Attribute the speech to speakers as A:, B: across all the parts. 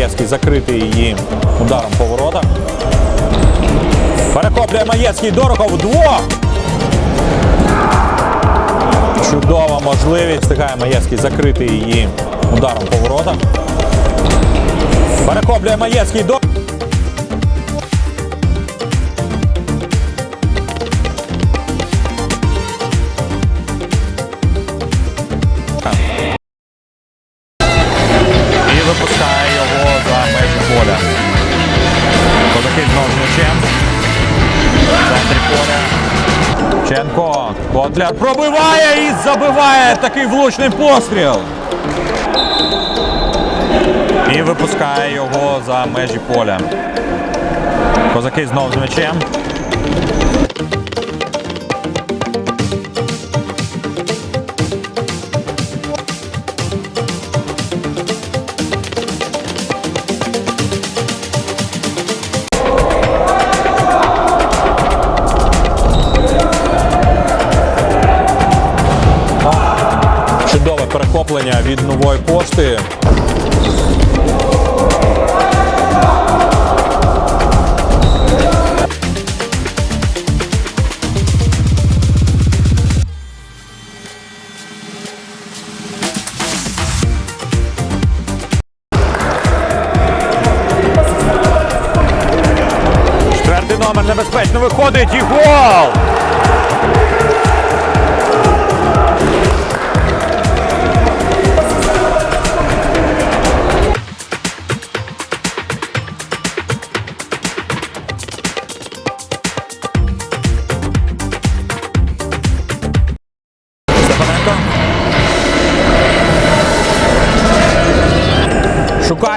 A: Маєвський закрити її ударом по воротах. Перехоплює Маєвський Дорохов вдвох. Чудова можливість. Встигає Маєвський закрити її ударом по воротах. Перехоплює Маєвський до. Знову. В поля. Ченко. Котляр пробиває і забиває такий влучний постріл. І випускає його за межі поля. Козаки знову з м'ячем. Чудове перехоплення від нової пошти. Четвертий номер небезпечно виходить і гол!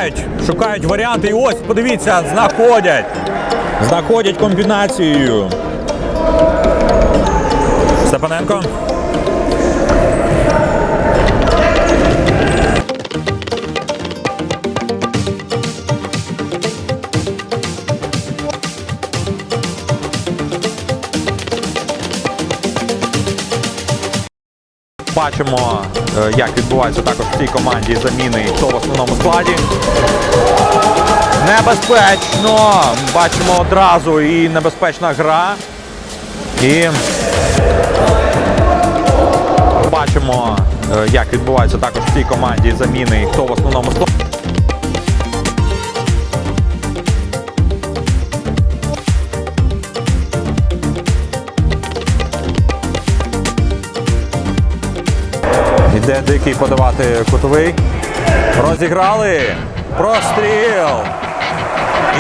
A: Шукають, шукають варіанти. І ось, подивіться, знаходять. Знаходять комбінацією. Степаненко. Бачимо, е, як відбуваються також в цій команді заміни, хто в основному складі. Небезпечно! Бачимо одразу і небезпечна гра. І бачимо, е, як відбуваються також в цій команді заміни, хто в основному складі. Дикий подавати кутовий. Розіграли. Простріл.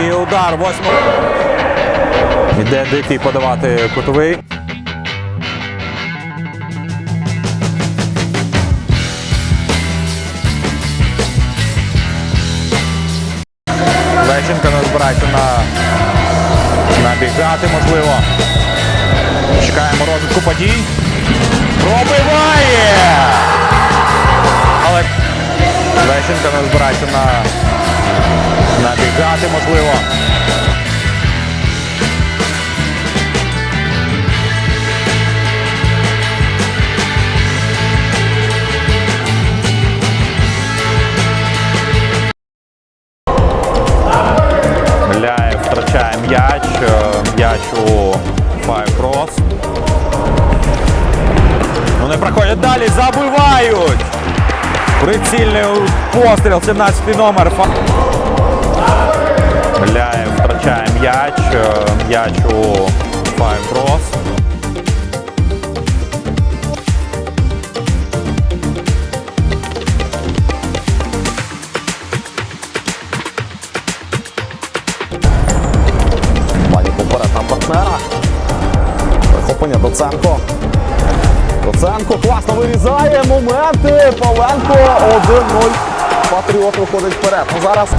A: І удар восьмого. Іде дикий подавати кутовий. Лещенко не збирається на набігати, можливо. Чекаємо розвитку подій. Пробиває! Але Лещенко не збирається на набігати, можливо. Втрачає м'яч. е, М'яч у Cross. Вони проходять далі, забивають. Прицільний постріл, 17 номер. Миляєв втрачає м'яч. е, М'яч у Five Cross.
B: Доценко класно вирізає. Моменти. Павленко 1-0. Патріот виходить вперед. Ну зараз.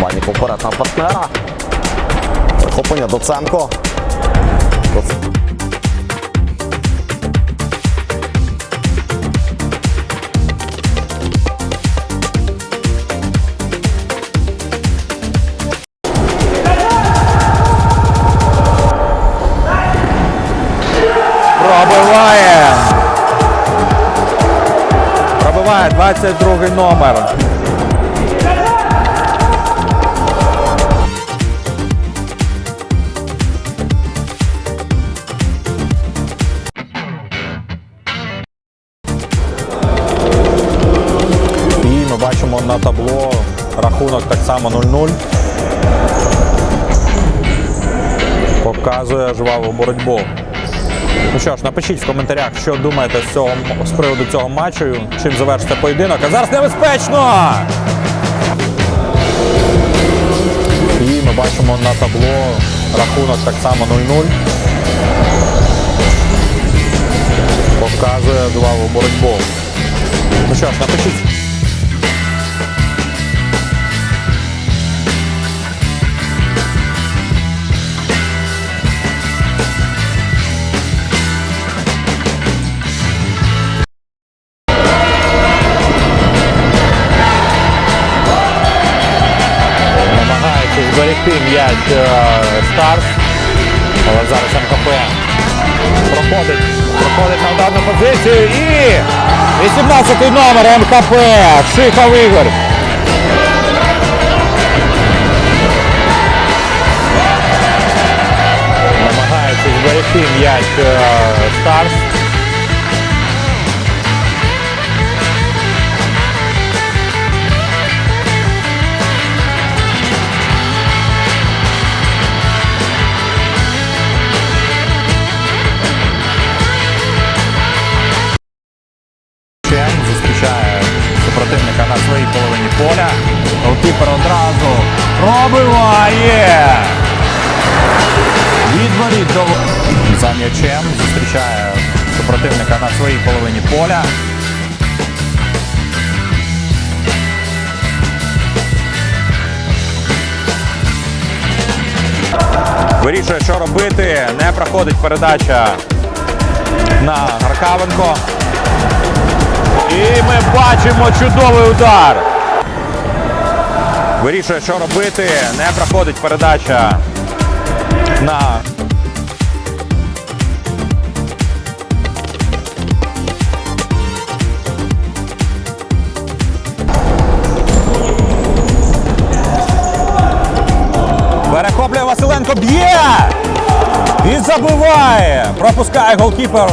B: Пані вперед на партнера. Перехоплення Доценко.
A: Давай, 22 номер. І ми бачимо на табло рахунок так само 0-0. Показує жваву боротьбу. Ну що ж, напишіть в коментарях, що думаєте з, цього, з приводу цього матчу, чим завершиться поєдинок. А зараз небезпечно! І ми бачимо на табло рахунок так само 0-0. Показує жваву боротьбу. Ну що ж, напишіть. Зберегти м'яч е, Старс. Але зараз МКП проходить, проходить на ударну позицію і 18-й номер МКП Шихов Ігор. Намагається зберегти м'яч е, Старс. М'ячем зустрічає супротивника на своїй половині поля. Вирішує, що робити. Не проходить передача на Гаркавенко. І ми бачимо чудовий удар. Вирішує, що робити. Не проходить передача на. Б'є! І забиває! Пропускає голкіпер.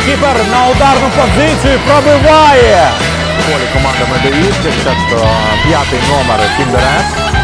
A: Голкіпер на ударну позицію пробиває. Полі команда е, п'ятий номер Кіндерес.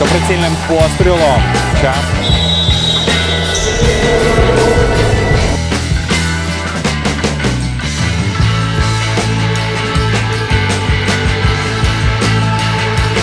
A: Савенко прицільним пострілом. Час.